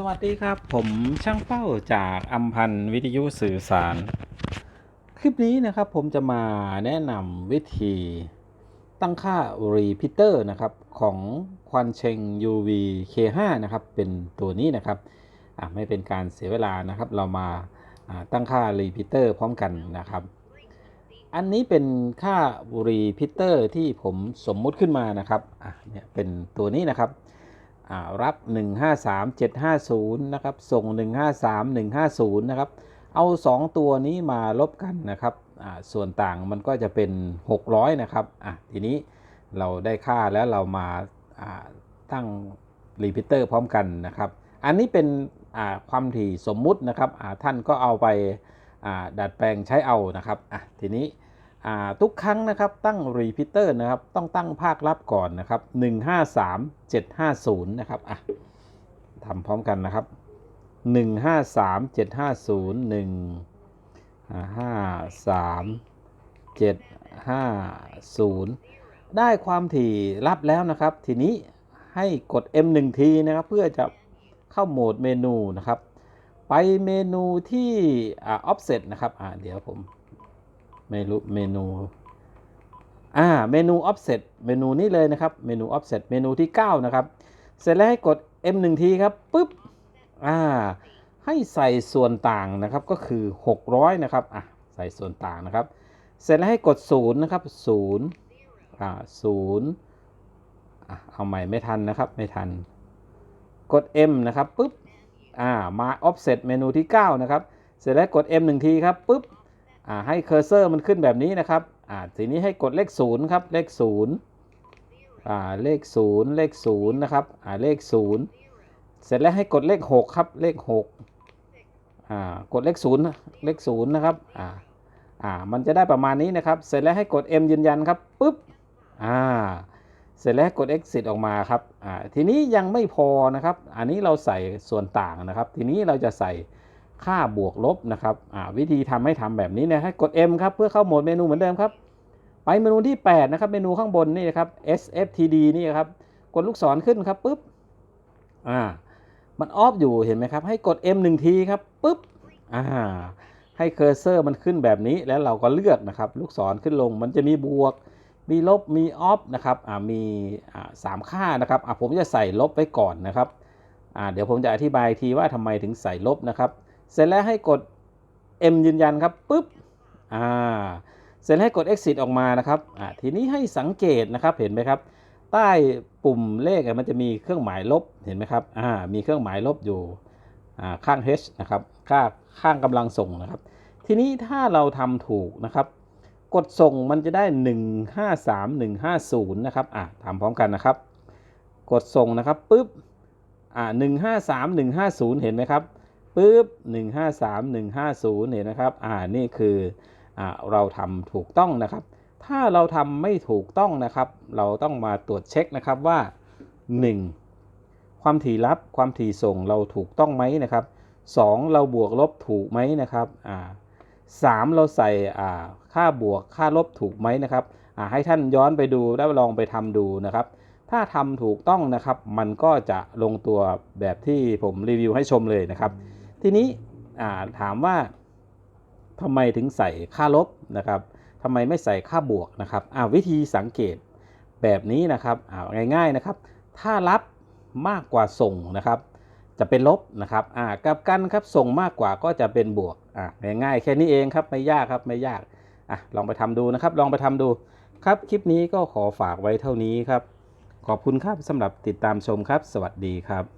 สวัสดีครับ ผมช่างเป้าจากอัมพันธ์วิทยุสื่อสาร คลิปนี้นะครับผมจะมาแนะนำวิธีตั้งค่า repeater นะครับของควันเชง UV K5 นะครับเป็นตัวนี้นะครับอะไม่เป็นการเสียเวลานะครับ เรามาอ่าตั้งค่า repeater พร้อมกันนะครับ อันนี้เป็นค่า repeater ที่ผมสมมุติขึ้นมานะครับอะเนี่ยเป็นตัวนี้นะครับอ่า รับ 153750 นะครับ ส่ง 153150 นะครับ เอา 2 ตัวนี้มาลบกันนะครับ ส่วนต่างมันก็จะเป็น 600 นะครับ อะ ทีนี้เราได้ค่าแล้วเรามาตั้งรีพิเตอร์พร้อมกันนะครับ อันนี้เป็นความถี่สมมุตินะครับ ท่านก็เอาไปดัดแปลงใช้เอานะครับ อะ ทีนี้ ทุกครั้งนะครับตั้ง repeater นะครับต้องตั้งภาครับก่อนนะครับ 153750 นะครับอะทำพร้อมกันนะครับ 153750 153 750 ได้ความถี่รับแล้วนะครับ ทีนี้ให้กด M1 ทีนะครับ เพื่อจะเข้าโหมดเมนูนะครับ ไปเมนูที่อ่า offset นะครับอ่าเดี๋ยวผม ไม่รู้เมนูอ่าเมนู offset เมนูนี้เลยนะครับ เมนู offset เมนูที่ 9 นะครับ เสร็จแล้วให้กด M1 ทีครับปุ๊บอ่าให้ใส่ส่วนต่างนะครับก็คือ 600 นะครับอะใส่ส่วนต่างนะครับ เสร็จแล้วให้กด 0 นะครับ 0อ่า0อะเอาใหม่ไม่ทันนะครับไม่ทัน กด M นะครับปุ๊บอ่ามา offset เมนูที่ 9 นะครับ เสร็จแล้วกด M 1ทีครับปุ๊บ ให้เคอร์เซอร์มันขึ้นแบบนี้นะครับทีนี้ให้กดเลข0ครับ เลข0อ่าเลข0เลข0นะครับอ่าเลข0เสร็จแล้วให้กดเลข6ครับ เลข6อ่ากดเลข0เลข0นะครับมันจะได้ประมาณนี้นะครับ เสร็จแล้วให้กด M ยืนยันครับปุ๊บเสร็จแล้วให้กด exit ออกมาครับทีนี้ยังไม่พอนะครับ อันนี้เราใส่ส่วนต่างนะครับ ทีนี้เราจะใส่ ค่าบวกลบนะครับวิธีทำให้ทำแบบนี้นะให้กด M ครับเพื่อเข้าโหมดเมนูเหมือนเดิมครับ ไปเมนูที่ 8 นะครับ เมนูข้างบนนี่นะครับ SFTD นี่ครับ กดลูกศรขึ้นครับปุ๊บอ่ามันออฟอยู่เห็นไหมครับ ให้กด M 1ทีครับปุ๊บอ่าให้เคอร์เซอร์มันขึ้นแบบนี้แล้วเราก็เลือกนะครับ ลูกศรขึ้นลงมันจะมีบวก มีลบมีออฟนะครับอ่ามีอ่าสามค่านะครับอ่าผมจะใส่ลบไว้ก่อนนะครับอ่าเดี๋ยวผมจะอธิบายทีว่าทำไมถึงใส่ลบนะครับ เสร็จแล้วให้กด M ยืนยันครับปุ๊บอ่าเสร็จแล้วให้กด exit ออกมานะครับอ่าทีนี้ให้สังเกตนะครับเห็นไหมครับ ใต้ปุ่มเลขมันจะมีเครื่องหมายลบเห็นไหมครับอ่ามีเครื่องหมายลบอยู่อ่าข้าง H นะครับข้างข้างกำลังส่งนะครับ ทีนี้ถ้าเราทำถูกนะครับ กดส่งมันจะได้ 153150 นะครับอ่าทำพร้อมกันนะครับ กดส่งนะครับปุ๊บอ่า153150 เห็นไหมครับ ปุ๊บ153150เนี่ยนะครับอ่านี่คืออ่าเราทำถูกต้องนะครับ ถ้าเราทำไม่ถูกต้องนะครับ เราต้องมาตรวจเช็คนะครับว่า 1. ความถี่รับความถี่ส่งเราถูกต้องไหมนะครับ 2. เราบวกลบถูกไหมนะครับอ่า 3. เราใส่อ่าค่าบวกค่าลบถูกไหมนะครับอ่าให้ท่านย้อนไปดูแล้วลองไปทำดูนะครับ ถ้าทำถูกต้องนะครับ มันก็จะลงตัวแบบที่ผมรีวิวให้ชมเลยนะครับ ทีนี้ถามว่าทำไมถึงใส่ค่าลบนะครับทำไมไม่ใส่ค่าบวกนะครับวิธีสังเกตแบบนี้นะครับง่ายๆนะครับ ถ้ารับมากกว่าส่งนะครับ จะเป็นลบนะครับกับกันครับส่งมากกว่าก็จะเป็นบวกง่ายๆแค่นี้เองครับไม่ยากครับไม่ยากอลองไปทำดูนะครับ ลองไปทำดูครับคลิปนี้ก็ขอฝากไว้เท่านี้ครับ ขอบคุณครับสำหรับติดตามชมครับ สวัสดีครับ